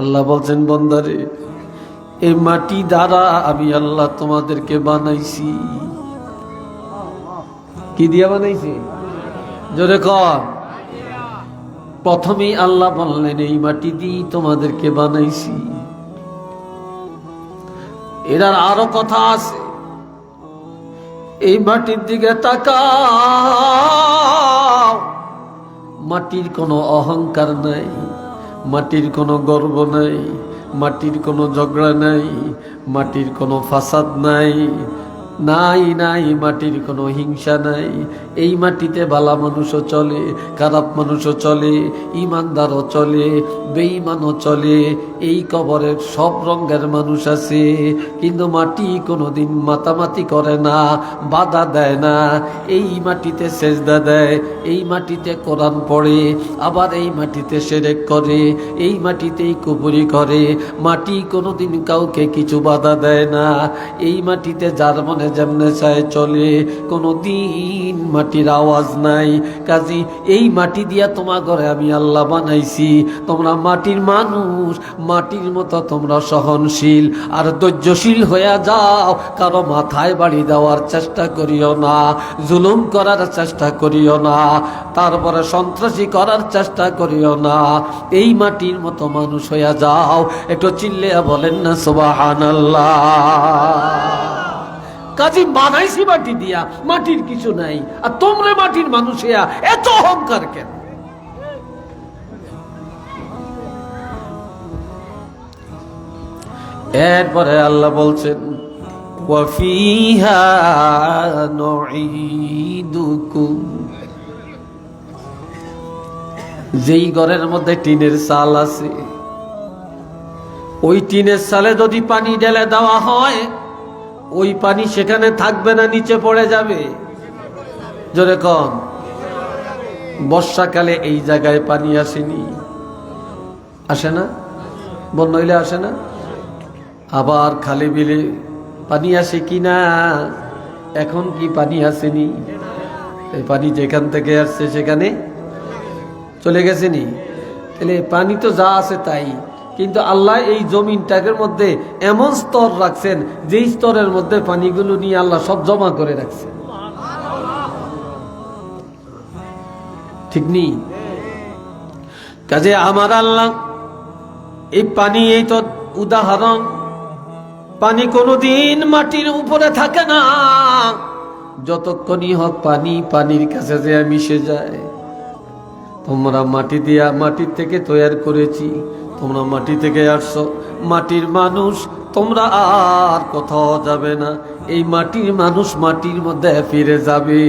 আল্লাহ বলছেন, বন্দারে এই মাটি দ্বারা আমি আল্লাহ তোমাদেরকে বানাইছি। কি দিয়া বানাইছি? জোরে কর প্রথমেই আল্লাহ বললেন, এই মাটি দিয়ে তোমাদেরকে বানাইছি। এরার আরও কথা আছে। এই মাটির দিকে তাকাও, মাটির কোনো অহংকার নাই। মাটির কোনো গর্ব নাই, মাটির কোনো ঝগড়া নাই, মাটির কোনো ফাসাদ নাই নাই নাই, মাটির কোনো হিংসা নাই। এই মাটিতে ভালা মানুষও চলে, খারাপ মানুষও চলে, ইমানদারও চলে, বেঈমানও চলে এই কবরে সব রঙের মানুষ আছে, কিন্তু মাটি কোনোদিন মাতামাতি করে না, বাধা দেয় না। এই মাটিতে সেজদা দেয়, এই মাটিতে কোরআন পড়ে, আবার এই মাটিতে সেরেক করে, এই মাটিতেই কুপুরি করে। মাটি কোনোদিন কাউকে কিছু বাধা দেয় না। এই মাটিতে যার মনে যেমনে চায় চলে কোনো দিন মাটির আওয়াজ নাই। কাজী, এই মাটি দিয়া তোমার ঘরে আমি আল্লাহ বানাইছি, তোমরা মাটির মানুষ মাটির মতো তোমরা সহনশীল আর ধৈর্যশীল হইয়া যাও। কারও মাথায় বাড়ি দেওয়ার চেষ্টা করিও না, জুলুম করার চেষ্টা করিও না, তারপরে সন্ত্রাসী করার চেষ্টা করিও না। এই মাটির মতো মানুষ হইয়া যাও, একটু চিল্লে বলেন না সুবাহান কাজী বানাইছি মাটি দিয়া, মাটির কিছু নাই। আর তোমরা মাটির মানুষ এত অহংকার কেন? এরপরে আল্লাহ বলছেন যেই ঘরের মধ্যে টিনের চাল আছে, ওই টিনের চালে যদি পানি ঢেলে দেওয়া হয়, ওই পানি সেখানে থাকবে না, নিচে পড়ে যাবে। জোরে কম বর্ষাকালে এই জায়গায় পানি আসেনি। আসে না? বন্যা হইলে আসে না? আবার খালি বিলে পানি আসে কি না? এখন কি পানি আসেনি? পানি যেখান থেকে আসছে সেখানে চলে গেছেনি। তাহলে পানি তো যা আছে তাই। কিন্তু আল্লাহ এই জমিনটাকের মধ্যে এমন স্তর রাখছেন যে স্তরের মধ্যে পানিগুলো নিয়ে আল্লাহ সব জমা করে রাখছেন। ঠিক নেই কাজে আমার আল্লাহ, এই পানি এই তো উদাহরণ। পানি কোনোদিন মাটির উপরে থাকে না। যতক্ষণই হোক পানি, পানির কাছে যে মিশে যায় তোমরা মাটি দিয়া মাটির থেকে তৈয়ার করেছি। তোমরা মাটি থেকে আসছো। মাটির মানুষ, তোমরা আর কোথাও যাবে না। এই মাটির মানুষ মাটির মধ্যে ফিরে যাবে।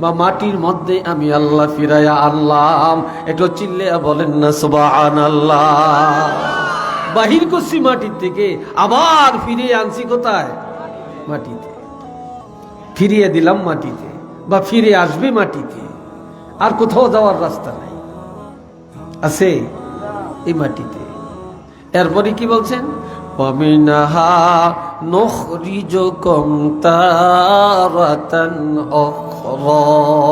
বা মাটির মধ্যে আমি আল্লাহ ফিরাইয়া আল্লাহ একটু চিল্লে বলেন না সুবাহান আল্লাহ বাহির করছি মাটির থেকে, আবার ফিরিয়ে আনছি কোথায়? মাটিতে। ফিরিয়ে দিলাম মাটিতে, বা ফিরে আসবে মাটিতে। আর কোথাও যাওয়ার রাস্তা নাই। আছে এই মাটিতে। এরপরে কি বলছেন? অমিনাহা নখরি অখরা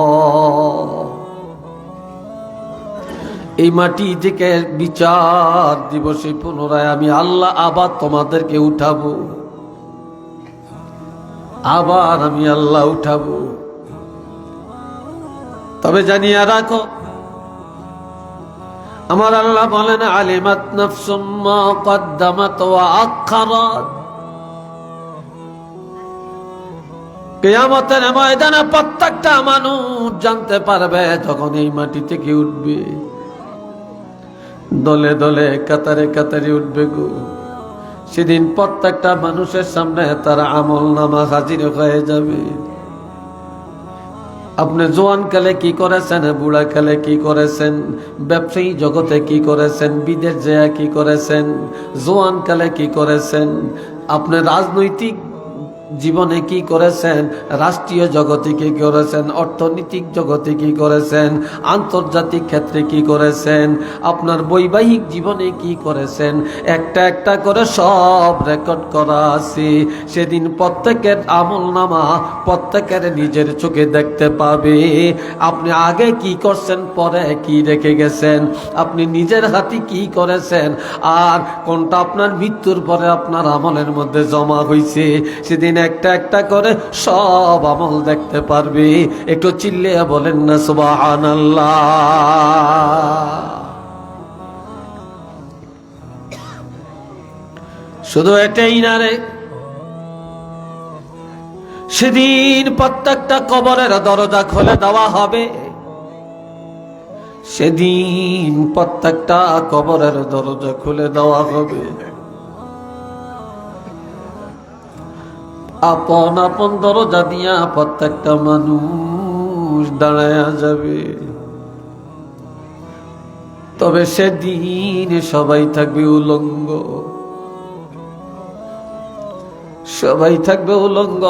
এই মাটি থেকে বিচার দিবসে পুনরায় আমি আল্লাহ আবার তোমাদেরকে উঠাবো। আবার আমি আল্লাহ উঠাবো। তবে জানিয়া রাখো, আমার আল্লাহ বলেন, আলিমাত কেয়ামতের ময়দানে প্রত্যেকটা মানুষ জানতে পারবে যখন এই মাটি থেকে উঠবে। দলে দলে কাতারে কাতারে উঠবে গো। সেদিন প্রত্যেকটা মানুষের সামনে তার আমল নামা হাজির হয়ে যাবে। আপনি জোয়ান কালে কি করেছেন, বুড়া কালে কি করেছেন, ব্যবসায়ী জগতে কি করেছেন, বিদেশ যেয়া কি করেছেন, জোয়ান কালে কি করেছেন, আপনি রাজনৈতিক জীবনে কি করেছেন? রাষ্ট্রীয় জগতে কি করেছেন? অর্থনৈতিক জগতে কি করেছেন? আন্তর্জাতিক ক্ষেত্রে কি করেছেন? আপনার বৈবাহিক জীবনে কি করেছেন? একটা একটা করে সব রেকর্ড করা আছে। সেদিন প্রত্যেকের আমল নামা প্রত্যেকের নিজের চোখে দেখতে পাবে। আপনি আগে কি করছেন? পরে কি রেখে গেছেন? আপনি নিজের হাতে কি করেছেন? আর কোনটা আপনার মৃত্যুর পরে আপনার আমলের মধ্যে জমা হয়েছে সেদিন একটা একটা করে সব আমল দেখতে পারবে। একটু চিল্লিয়ে বলেন না সুবাহ শুধু এটাই না রে। সেদিন প্রত্যেকটা কবরের দরজা খুলে দেওয়া হবে। সেদিন প্রত্যেকটা কবরের দরজা খুলে দেওয়া হবে। আপন আপন দরজা দিয়া প্রত্যেকটা মানুষ দাঁড়ায় যাবে। তবে সেদিন সবাই থাকবে উলঙ্গ। সবাই থাকবে উলঙ্গ,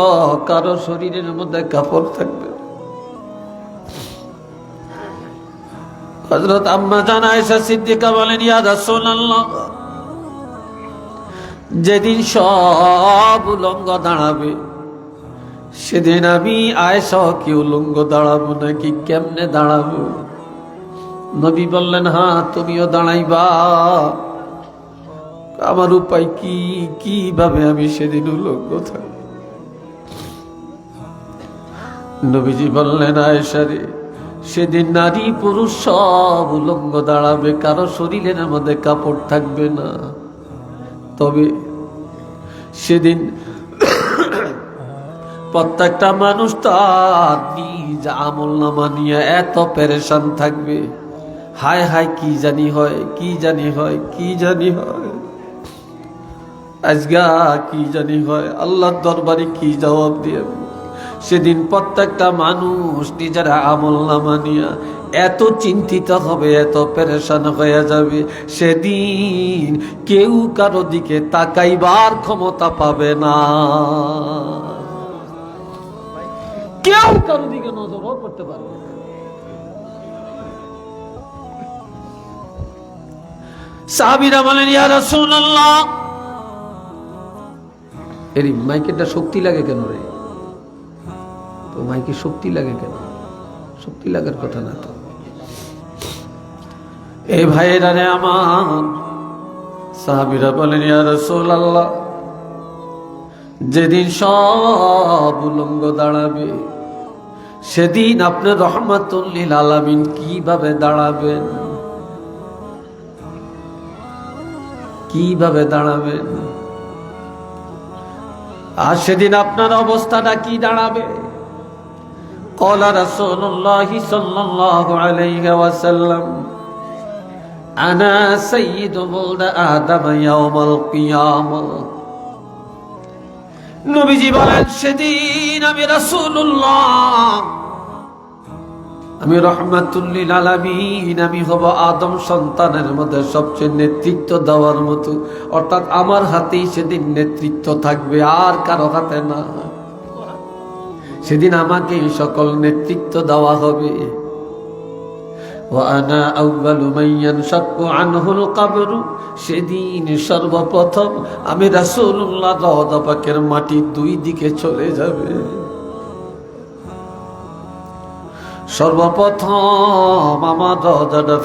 কারও শরীরের মধ্যে কাপড় থাকবে। হজরত আম্মা জানা সিদ্দিকা বলেন, ইয়া রাসূলুল্লাহ যেদিন সব উলঙ্গ দাঁড়াবে, সেদিন আমি আয়সা কি উলঙ্গ দাঁড়াবো, নাকি কেমনে দাঁড়াবো? নবী বললেন হ্যাঁ তুমিও দাঁড়াইবা। আমার উপায় কি? কীভাবে আমি সেদিন উলঙ্গ থাকব? নবীজি বললেন আয়সারে সেদিন নারী পুরুষ সব উলঙ্গ দাঁড়াবে, কারও শরীরের মধ্যে কাপড় থাকবে না। তবে সেদিন প্রত্যেকটা মানুষ তার নিজ আমল নামা নিয়ে এত পেরেশান থাকবে। হায় হায় কি জানি হয়, কি জানি হয়, কি জানি হয়। আজগা কি জানি হয়, আল্লাহর দরবারে কি জবাব দিয়ে সেদিন প্রত্যেকটা মানুষ নিজের আমল নামা নিয়ে এত চিন্তিত হবে, এত পেরেশান হয়ে যাবে। সেদিন কেউ কারও দিকে তাকাইবার ক্ষমতা পাবে না। কেউ কারও দিকে নজরও করতে পারবে সাহাবিরা বলেন, ইয়া রাসূলুল্লাহ! এরি, মাইকেরটা শক্তি লাগে কেন রে? তো মাইকে শক্তি লাগে কেন? শক্তি লাগার কথা না তো। এই ভাইয়েরা রে আমার, সাহাবিরা বলেন, ইয়া রাসূলুল্লাহ, যেদিন সব উলঙ্গ দাঁড়াবে, সেদিন আপনি রহমাতুল্লিল আলামিন কীভাবে দাঁড়াবেন? কীভাবে দাঁড়াবেন? আর সেদিন আপনার অবস্থাটা কি দাঁড়াবে? قال رسول الله صلى الله عليه وسلم أنا سيد ولد آدم يوم القيامة নবীজি বলেন সেদিন আমি রাসূলুল্লাহ আমি রহমাতুল্লিল আলামিন আমি হব আদম সন্তানের মধ্যে সবচেয়ে নেতৃত্ব দেওয়ার মতো অর্থাৎ আমার হাতেই সেদিন নেতৃত্ব থাকবে আর কারো হাতে না সেদিন আমাকে সকল নেতৃত্ব দেওয়া হবে। সেদিন সর্বপ্রথম আমি রাসূলুল্লাহ মাটি দুই দিকে চলে যাবে। সর্বপ্রথম আমার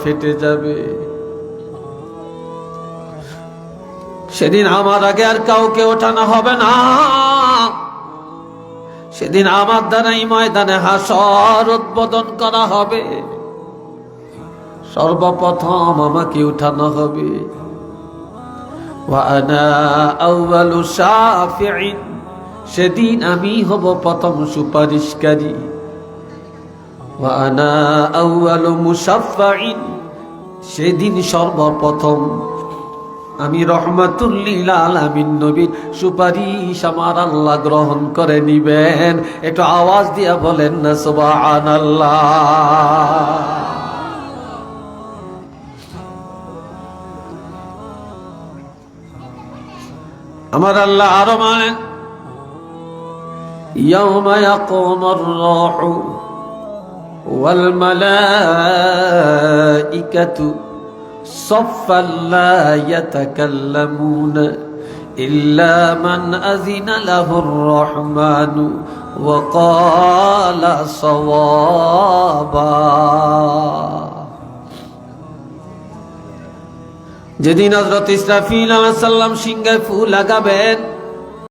ফেটে যাবে। সেদিন আমার আগে আর কাউকে ওঠানো হবে না। সেদিন আমার দ্বারাই ময়দানে হাসর উদ্বোধন করা হবে। সর্বপ্রথম আমাকে উঠানো হবে। সেদিন আমি হব প্রথম সুপারিশকারী। সেদিন সর্বপ্রথম আমি রহমাতুল্লিল আলামিন নবীর সুপারিশ আমার আল্লাহ গ্রহণ করে নিবেন একটু আওয়াজ দিয়া বলেন না সুবহানাল্লাহ আমার আল্লাহ আরো মানেন يوم يقوم الروح والملائكة صفا لا يتكلمون إلا من أذن له الرحمن وقال صوابا যেদিন হজরত ইসরাফিল আলাইহিস সালাম সিংহায় ফু লাগাবেন